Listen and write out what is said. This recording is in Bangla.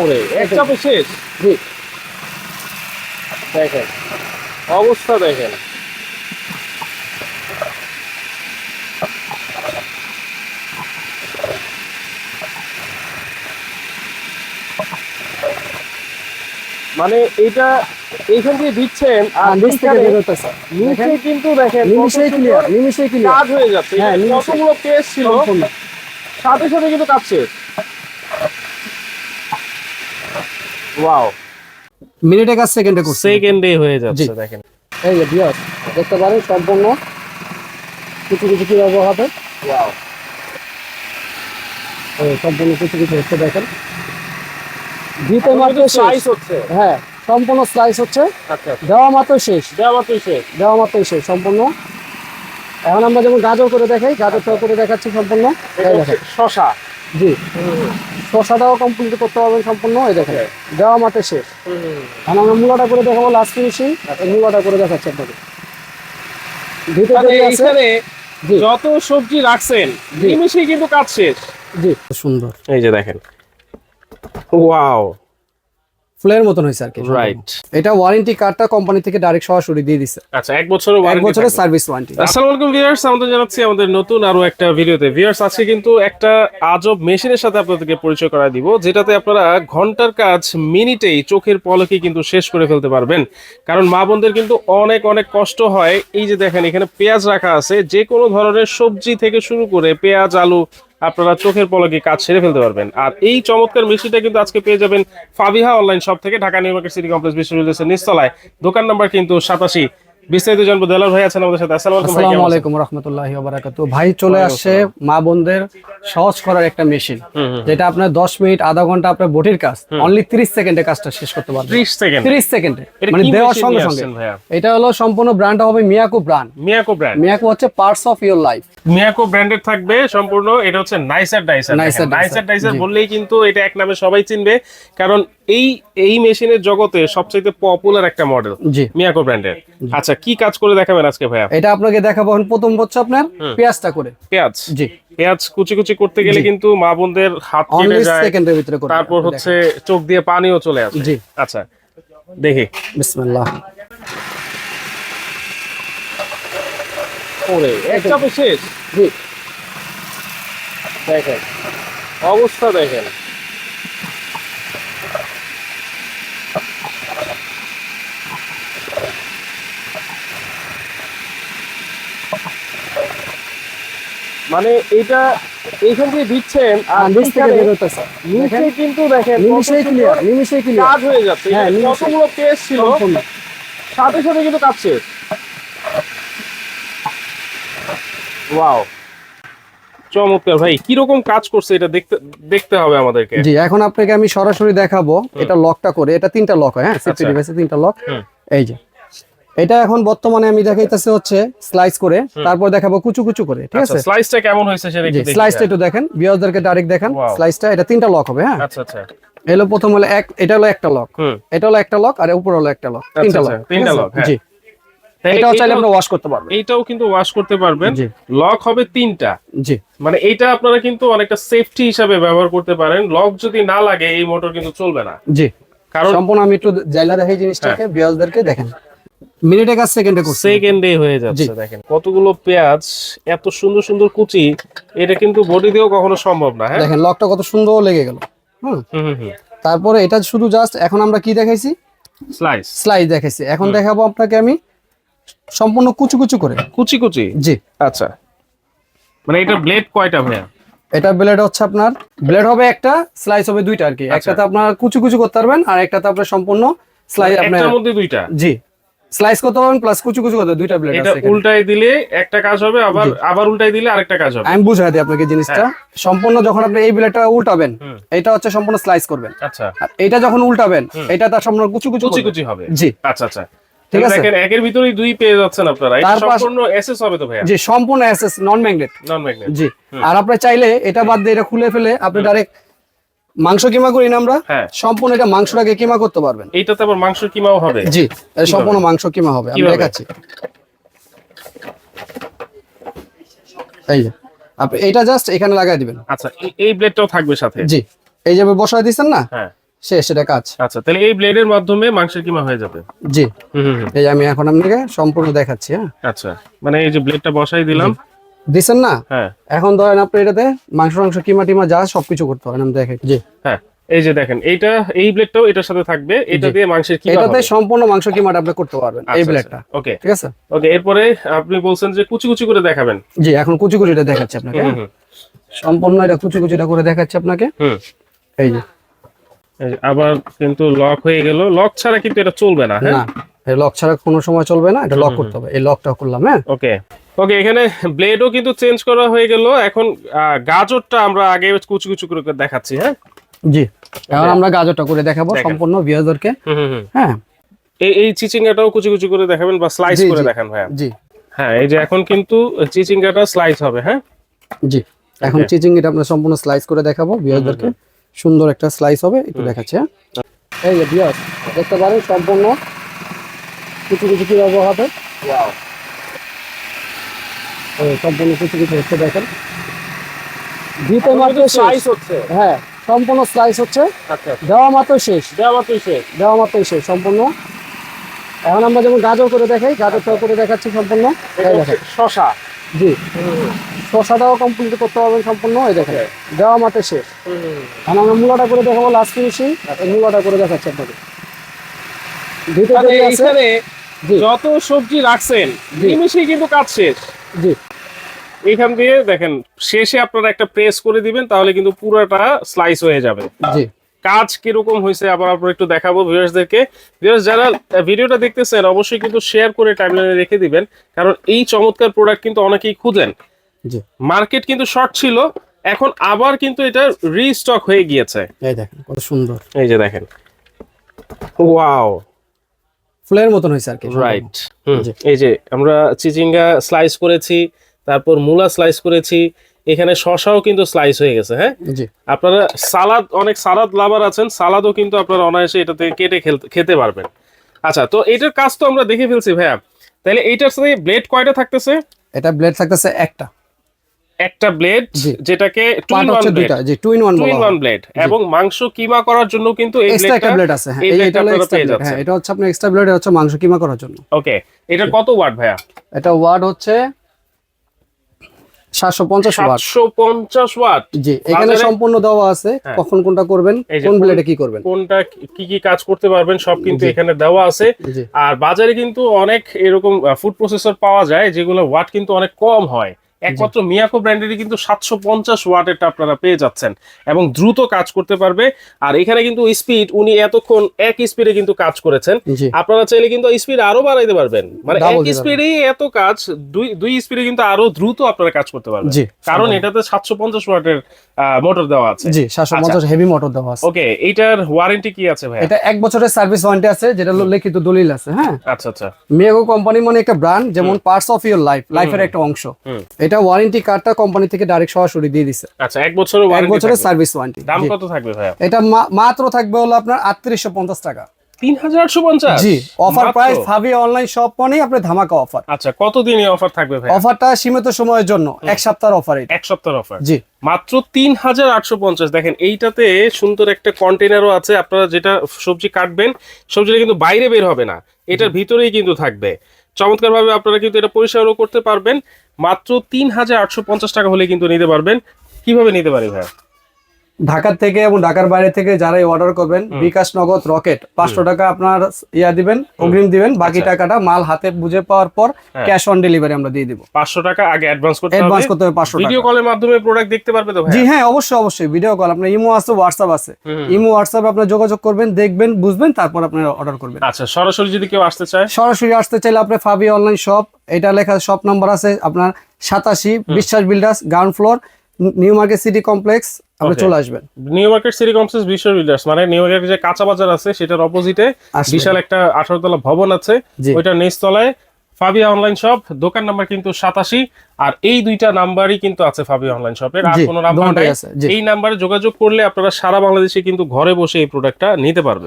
ওরে এক চাপে শেষ। জি। দেখেন অবস্থা দেখেন। মানে এটা এইখান দিয়ে দিচ্ছেন আর আর নিচ থেকে বের হতেছে নিচে কিন্তু দেখেন কত নিমিশেই সুন্দর ক্লিয়ার নিমিশেই ক্লিয়ার কাজ হয়ে যাচ্ছে। হ্যাঁ। কতগুলো পেজ ছিল সাথে সাথে কিন্তু কাজ শেষ। ওয়াও মিনিটে কাজ সেকেন্ডে করছে। সেকেন্ডে হয়ে যাচ্ছে দেখেন। এই যে দেখতে পারেন সম্পূর্ণ কিছু কিছু কীভাবে হবে। ওয়াও সম্পূর্ণ কিছু কিছু হচ্ছে দেখেন। দিতে মাত্র স্লাইস হচ্ছে। হ্যাঁ সম্পূর্ণ স্লাইস হচ্ছে। আচ্ছা। দেওয়া মাত্র শেষ। দেওয়া মাত্রই শেষ। দেওয়া মাত্রই শেষ সম্পূর্ণ। এখন আমরা যেমন গাজর করে দেখাই গাজর করে দেখাচ্ছি সম্পূর্ণ। শশা জি। শসাটাও কমপ্লিট করতে পারবেন সম্পূর্ণ এই দেখেন। দেওয়া মাঠে শেষ। এখন আমরা মূলাটা করে দেখাবো লাস্ট ফিনিশিং এই মূলাটা করে দেখাচ্ছি আপনাকে ভিতরে যত সবজি রাখছেন জি। নিমিশেই কিন্তু কাজ শেষ। জি। সুন্দর। এই যে দেখেন। ওয়াও। ফুলের মতন আর কি রাইট এটা ওয়ারেন্টি কার্ডটা কোম্পানি থেকে ডাইরেক্ট সরাসরি দিয়ে দিছে। আচ্ছা এক বছরের এক বছরের সার্ভিস ওয়ারেন্টি আসসালামু আলাইকুম ভিউয়ার্স আমাদের জানাচ্ছি আমাদের নতুন আরও একটা ভিডিওতে। ভিউয়ার্স আজকে কিন্তু একটা আজব মেশিনের সাথে আপনাদেরকে পরিচয় করা দিব যেটাতে আপনারা ঘণ্টার কাজ মিনিটেই চোখের পলকে কিন্তু শেষ করে ফেলতে পারবেন। কারণ মা বোনদের কিন্তু অনেক অনেক কষ্ট হয়। এই যে দেখেন এখানে পেঁয়াজ রাখা আছে। যে কোনো ধরনের সবজি থেকে শুরু করে পেঁয়াজ আলু আপনারা চোখের পলকে কাজ সেরে ফেলতে পারবেন। আর এই চমৎকার মিষ্টিটা কিন্তু আজকে পেয়ে যাবেন ফাবিহা অনলাইন শপ থেকে, Dhaka new market city complex বিশ্ববিদ্যালয়ের নিচতলায়। দোকান নাম্বার কিন্তু সাতাশি বিস্তারিত জানব। দেলার ভাই আছেন আমাদের সাথে। আসসালামু আলাইকুম ভাই আসসালামু কেমন আছেন? আলাইকুম রহমতুল্লাহি ভাই চলে আসছে মা বোনদের সহজ করার একটা মেশিন। যেটা আপনার 10 মিনিট আধা ঘণ্টা আপনার বটির কাজ। অনলি 30 সেকেন্ডে কাজটা শেষ করতে পারবেন। 30 সেকেন্ড? 30 সেকেন্ডে। এটা মানে দেওয়ার সঙ্গে সঙ্গে। এটা হলো সম্পূর্ণ ব্র্যান্ডটা হবে Miyako brand Miyako brand Miyako হচ্ছে parts of your life Miyako ব্র্যান্ডের থাকবে সম্পূর্ণ এটা হচ্ছে নাইসার ডাইসার নাইসার ডাইসার বললেই কিন্তু এটা এক নামে সবাই চিনবে কারণ এই এই মেশিনের জগতে সবচেয়ে পপুলার একটা মডেল জি। মিয়াকো ব্র্যান্ডের আচ্ছা কি কাজ করে দেখাবেন আজকে ভাইয়া? এটা আপনাকে দেখাবো প্রথম হচ্ছে আপনার পেঁয়াজটা করে। পেঁয়াজ? জি। পেঁয়াজ কুচি কুচি করতে গেলে কিন্তু মা বোনদের হাত কেটে যায় সেকেন্ডের ভিতরে করে তারপর হচ্ছে চোখ দিয়ে পানিও চলে আসে। জি। আচ্ছা দেখি। বিসমিল্লাহ। ওরে এক চাপে শেষ? জি। দেখেন অবস্থা দেখেন। মানে এটা এইখান দিয়ে দিচ্ছেন আর আর নিচ থেকে বের হতেছে নিচে কিন্তু দেখেন নিমিশেই ক্লিয়ার নিমিশেই ক্লিয়ার কাজ হয়ে যাচ্ছে। হ্যাঁ। কতগুলো পেজ ছিল সাথে সাথে কিন্তু কাজ শেষ ওয়াও চমৎকার ভাই কীরকম কাজ করছে এটা দেখতে দেখতে হবে আমাদেরকে। জি এখন আপনাকে আমি সরাসরি দেখাবো এটা লকটা করে এটা তিনটা লক হয় হ্যাঁ? সেফটি আচ্ছা। ডিভাইসে তিনটা লক এই যে। এটা এখন বর্তমানে আমি দেখাইতেছে হচ্ছে স্লাইস করে। তারপর দেখাবো কুচু কুচু করে ঠিক আচ্ছা আছে? স্লাইসটা কেমন হয়েছে সেটা দেখি। স্লাইসটা একটু দেখেন বিয়ারদেরকে ডাইরেক্ট দেখেন। স্লাইসটা এটা তিনটা লক হবে হ্যাঁ? আচ্ছা আচ্ছা। এলো প্রথম হলো এক এটা হলো একটা লক হুম। এটা হলো একটা লক আর উপর হলো একটা লক তিনটা লক আচ্ছা, তিনটা lock, হ্যাঁ। জি। এটাও চাইলে আপনি ওয়াশ করতে পারবেন। এইটাও কিন্তু ওয়াশ করতে পারবেন। লক হবে তিনটা। জি। মানে এইটা আপনারা কিন্তু অনেকটা সেফটি হিসাবে ব্যবহার করতে পারেন। লক যদি না লাগে এই মোটর কিন্তু চলবে না। জি। কারণ সম্পূর্ণ আমি একটু জাইলা দেখাই জিনিসটাকে হ্যাঁ। বিয়ারদেরকে দেখেন। মিনিটে কাজ সেকেন্ডে করছে। সেকেন্ডে হয়ে যাচ্ছে দেখেন। কতগুলো পেঁয়াজ এত সুন্দর সুন্দর কুচি এটা কিন্তু বডি দিয়েও কখনো সম্ভব না হ্যাঁ? দেখেন লকটা কত সুন্দর লেগে গেল হুম? তারপরে এটা শুধু জাস্ট এখন আমরা কি দেখাইছি? স্লাইস স্লাইস দেখাইছি। এখন দেখাবো আপনাকে আমি সম্পূর্ণ কুচু কুচু করে। কুচি কুচি? জি। আচ্ছা। মানে এটা ব্লেড কয়টা ভাইয়া? এটা ব্লেড হচ্ছে আপনার ব্লেড হবে একটা স্লাইস হবে দুইটা আর কি। আচ্ছা। একটাতে আপনার কুচু কুচু করতে পারবেন আর একটাতে আপনার সম্পূর্ণ স্লাইস আপনার একটার মধ্যে দুইটা? জি। স্লাইস করতে পারবেন প্লাস কুচু কুচু করতে দুইটা ব্লেড এটা আছে এখানে। উল্টাই দিলে একটা কাজ হবে আবার আবার উল্টাই দিলে আরেকটা কাজ হবে। আমি বুঝাই দিই আপনাকে জিনিসটা। সম্পূর্ণ যখন আপনি এই ব্লেডটা উল্টাবেন হ্যাঁ। এটা হচ্ছে সম্পূর্ণ স্লাইস করবেন। আচ্ছা। আর এটা যখন উল্টাবেন এটা তার সম্পূর্ণ কুচু কুচু কুচি। কুচি হবে। জি। আচ্ছা আচ্ছা। ঠিক ঠিক আছে। দেখেন একের ভিতরেই দুই পেয়ে যাচ্ছেন আপনারা। এটা সম্পূর্ণ এসএস হবে তো ভাইয়া? জি সম্পূর্ণ SS non magnet non magnet জি আর আপনি চাইলে এটা বাদ দিয়ে এটা খুলে ফেলে আপনি ডাইরেক্ট মাংস কিমা করি না আমরা হ্যাঁ। সম্পূর্ণ এটা মাংসটাকে কিমা করতে পারবেন। এইটাতে আবার মাংস কিমাও হবে? জি সম্পূর্ণ মাংস কিমা হবে আমি দেখাচ্ছি। এই যে আপনি এটা জাস্ট এখানে লাগাই দিবেন। আচ্ছা এই- ব্লেডটাও থাকবে সাথে? জি এই যে বসায় দিচ্ছেন না হ্যাঁ। শেষ এটা কাজ। আচ্ছা তাহলে এই ব্লেডের মাধ্যমে মাংসের কিমা হয়ে যাবে? জি। হুম হুম হুম। এই আমি এখন আপনাকে সম্পূর্ণ দেখাচ্ছি হ্যাঁ। আচ্ছা মানে এই যে ব্লেডটা বসাই দিলাম দিচ্ছেন না? হ্যাঁ। এখন ধরেন আপনি এটাতে মাংস মাংস কিমা টিমা যা সবকিছু করতে পারেন আমি দেখে। জি। হ্যাঁ এই যে দেখেন এইটা এই ব্লেডটাও এটার সাথে থাকবে এটা দিয়ে মাংসের কিমা এটাতে সম্পূর্ণ মাংস কিমাটা আপনি করতে পারবেন এই ব্লেডটা। ওকে। ঠিক আছে? ওকে এরপরে আপনি বলছেন যে কুচি কুচি করে দেখাবেন। জি এখন কুচি কুচিটা দেখাচ্ছি আপনাকে হ্যাঁ? সম্পূর্ণ এটা কুচি কুচিটা করে দেখাচ্ছি আপনাকে। এই যে। আবার কিন্তু লক হয়ে গেল। লক ছাড়া কিন্তু এটা চলবে না হ্যাঁ? এই লক ছাড়া কোনো সময় চলবে না এটা লক করতে হবে। এই লকটা করলাম হ্যাঁ? ওকে ওকে এখানে ব্লেডও কিন্তু চেঞ্জ করা হয়ে গেল। এখন গাজরটা আমরা আগে কুচি কুচি করে দেখাচ্ছি হ্যাঁ? জি এখন আমরা গাজরটা করে দেখাবো সম্পূর্ণ হুম হ্যাঁ। এই এই চিচিঙ্গাটাও কুচি কুচি করে দেখাবেন বা স্লাইস করে দেখান ভাইয়া জি। হ্যাঁ এই যে এখন কিন্তু চিচিঙ্গাটা স্লাইস হবে হ্যাঁ? জি এখন চিচিং এটা আমরা সম্পূর্ণ স্লাইস করে দেখাবো বিয়াজরকে সুন্দর একটা স্লাইস হবে একটু দেখাচ্ছি হ্যাঁ? এই যে বিয়াজ দেখতে পারেন সম্পূর্ণ কিছু কিছু কীভাবে হবে? সম্পূর্ণ কিছু কিছু হচ্ছে দেখেন। দিতে মাত্র স্লাইস হচ্ছে। হ্যাঁ সম্পূর্ণ স্লাইস হচ্ছে। আচ্ছা। দেওয়া মাত্র শেষ। দেওয়া মাত্রই শেষ। দেওয়া মাত্রই শেষ সম্পূর্ণ। এখন আমরা যেমন গাজর করে দেখাই গাজরটাও করে দেখাচ্ছি সম্পূর্ণ। শশা জি। কমপ্লিট করতে পারবেন সম্পূর্ণ এই দেখেন। দেওয়া মাত্র শেষ। এখন আমরা মূলাটা করে দেখাবো লাস্ট ফিনিশিং মূলাটা করে দেখাচ্ছি আপনাকে আছে। যত সবজি রাখছেন জি। কিন্তু কাজ শেষ। জি। এখান দিয়ে দেখেন শেষে আপনারা একটা প্রেস করে দিবেন তাহলে কিন্তু পুরোটা স্লাইস হয়ে যাবে। জি। কাজ কীরকম হয়েছে আবার আপনার একটু দেখাবো ভিউয়ার্সদেরকে ভিউয়ার্স যারা ভিডিওটা দেখতেছেন অবশ্যই কিন্তু শেয়ার করে টাইমলাইনে রেখে দিবেন কারণ এই চমৎকার প্রোডাক্ট কিন্তু অনেকেই খুঁজেন। জি। মার্কেট কিন্তু শর্ট ছিল এখন আবার কিন্তু এটা রিস্টক হয়ে গিয়েছে। এই দেখেন কত সুন্দর। এই যে দেখেন। ওয়াও ফুলের মতন হয়েছে আর কি রাইট এই যে আমরা চিচিঙ্গা স্লাইস করেছি তারপর মূলা স্লাইস করেছি এখানে শশাও কিন্তু স্লাইস হয়ে গেছে হ্যাঁ? জি। আপনারা সালাদ অনেক সালাদ লাভার আছেন সালাদও কিন্তু আপনারা অনায়াসে এটাতে কেটে খেতে পারবেন। আচ্ছা তো এটার কাজ তো আমরা দেখে ফেলছি ভাইয়া। তাহলে এইটার সাথে ব্লেড কয়টা থাকতেছে? এটা ব্লেড থাকতেছে একটা। একটা ব্লেড যেটাকে পার্ট হচ্ছে ব্লেড দুইটা জি two in one two in one blade এবং মাংস কিমা করার জন্য কিন্তু এই ব্লেডটা ব্লেড আছে হ্যাঁ এটা আপনারা পেয়ে যাচ্ছেন। হ্যাঁ এটা হচ্ছে আপনার এক্সট্রা ব্লেড হচ্ছে মাংস কিমা করার জন্য। ওকে এটা কত ওয়াট ভাইয়া? এটা ওয়াট হচ্ছে সাতশো পঞ্চাশ ওয়াট সাতশো পঞ্চাশ ওয়াট জি এখানে সম্পূর্ণ দেওয়া আছে হ্যাঁ। কখন কোনটা করবেন কোন- ব্লেডে কি করবেন। কোনটা কি কি কাজ করতে পারবেন সব কিন্তু এখানে দেওয়া আছে। আর বাজারে কিন্তু অনেক এরকম ফুড প্রসেসর পাওয়া যায় যেগুলো ওয়াট কিন্তু অনেক কম হয়। একমাত্র মিয়াকো ব্র্যান্ডেরই কিন্তু সাতশো পঞ্চাশ ওয়াটেরটা আপনারা পেয়ে যাচ্ছেন এবং দ্রুত কাজ করতে পারবে। আর এখানে কিন্তু স্পিড উনি এতক্ষণ এক স্পিডে কিন্তু কাজ করেছেন। আপনারা চাইলে কিন্তু স্পিড আরও বাড়াইতে পারবেন। মানে এক স্পিডেই এত কাজ দুই দুই স্পিডে কিন্তু আরও দ্রুত আপনারা কাজ করতে পারবেন। কারণ এটাতে সাতশো পঞ্চাশ ওয়াটের মোটর দেওয়া আছে। জি সাতশো পঞ্চাশ হেভি মোটর দেওয়া আছে। ওকে এটার ওয়ারেন্টি কি আছে ভাই এটা এক বছরের সার্ভিস ওয়ারেন্টি আছে যেটা লিখিত দলিল আছে হ্যাঁ? আচ্ছা আচ্ছা। মেগো কোম্পানি মানে একটা ব্র্যান্ড যেমন পার্টস অফ ইউর লাইফ লাইফের একটা অংশ। এটা ওয়ারেন্টি কার্ডটা কোম্পানি থেকে ডাইরেক্ট সরাসরি দিয়ে দিছে। আচ্ছা এক বছরের এক বছরের সার্ভিস ওয়ারেন্টি দাম কত থাকবে ভাইয়া? এটা মাত্র থাকবে হলো আপনার আটত্রিশশো পঞ্চাশ টাকা। তিন হাজার আটশো পঞ্চাশ? জি অফার? প্রাইস ভাবি অনলাইন শপ মানেই আপনার ধামাকা অফার আচ্ছা কতদিন এই অফার থাকবে ভাই অফারটা সীমিত সময়ের জন্য এক সপ্তাহের অফার এটা। এক সপ্তাহের অফার জি। মাত্র তিন হাজার আটশো পঞ্চাশ। দেখেন এইটাতে সুন্দর একটা কন্টেনারও আছে। আপনারা যেটা সবজি কাটবেন সবজিটা কিন্তু বাইরে বের হবে না। এটার ভিতরেই কিন্তু থাকবে। চমৎকার ভাবে আপনারা কিন্তু এটা পরিষেবা করতে পারবেন। মাত্র তিন হাজার আটশো পঞ্চাশ টাকা হলে কিন্তু নিতে পারবেন। কীভাবে নিতে পারি ভাই ঢাকার থেকে এবং ঢাকার বাইরে থেকে যারাই অর্ডার করবেন বিকাশ নগদ রকেট পাঁচশো টাকা আপনার ইয়া দিবেন অগ্রিম দিবেন বাকি আচ্ছা। টাকাটা মাল হাতে বুঝে পাওয়ার পর। ক্যাশ অন ডেলিভারি আমরা দিয়ে দিব। পাঁচশো টাকা আগে অ্যাডভান্স করতে অ্যাডভান্স করতে হবে পাঁচশো ভিডিও কলের মাধ্যমে প্রোডাক্ট দেখতে পারবে তো জি হ্যাঁ অবশ্যই অবশ্যই ভিডিও কল আপনার ইমো আছে হোয়াটসঅ্যাপ আছে। ইমো হোয়াটসঅ্যাপে আপনার যোগাযোগ করবেন দেখবেন বুঝবেন তারপর আপনারা অর্ডার করবেন। আচ্ছা সরাসরি যদি কেউ আসতে চায়? সরাসরি আসতে চাইলে আপনার ফাবি অনলাইন শপ এটা লেখা শপ নাম্বার আছে আপনার সাতাশি Biswas builders ground floor new market city complex আপনি চলে আসবেন। নিউ মার্কেট সিটি কমপ্লেক্স বিশ্ব বিল্ডার্স মানে নিউ মার্কেট যে কাঁচা বাজার আছে সেটার অপোজিটে বিশাল একটা আঠারো তলা ভবন আছে। ওইটার নিচতলায়। ফাবিয়া অনলাইন শপ দোকান নাম্বার কিন্তু সাতাশি আর এই দুইটা নাম্বারই কিন্তু আছে ফাবিয়া অনলাইন শপের আর কোনো নাম্বার নাই। এই নাম্বারে যোগাযোগ করলে আপনারা সারা বাংলাদেশে কিন্তু ঘরে বসে এই প্রোডাক্টটা নিতে পারবেন।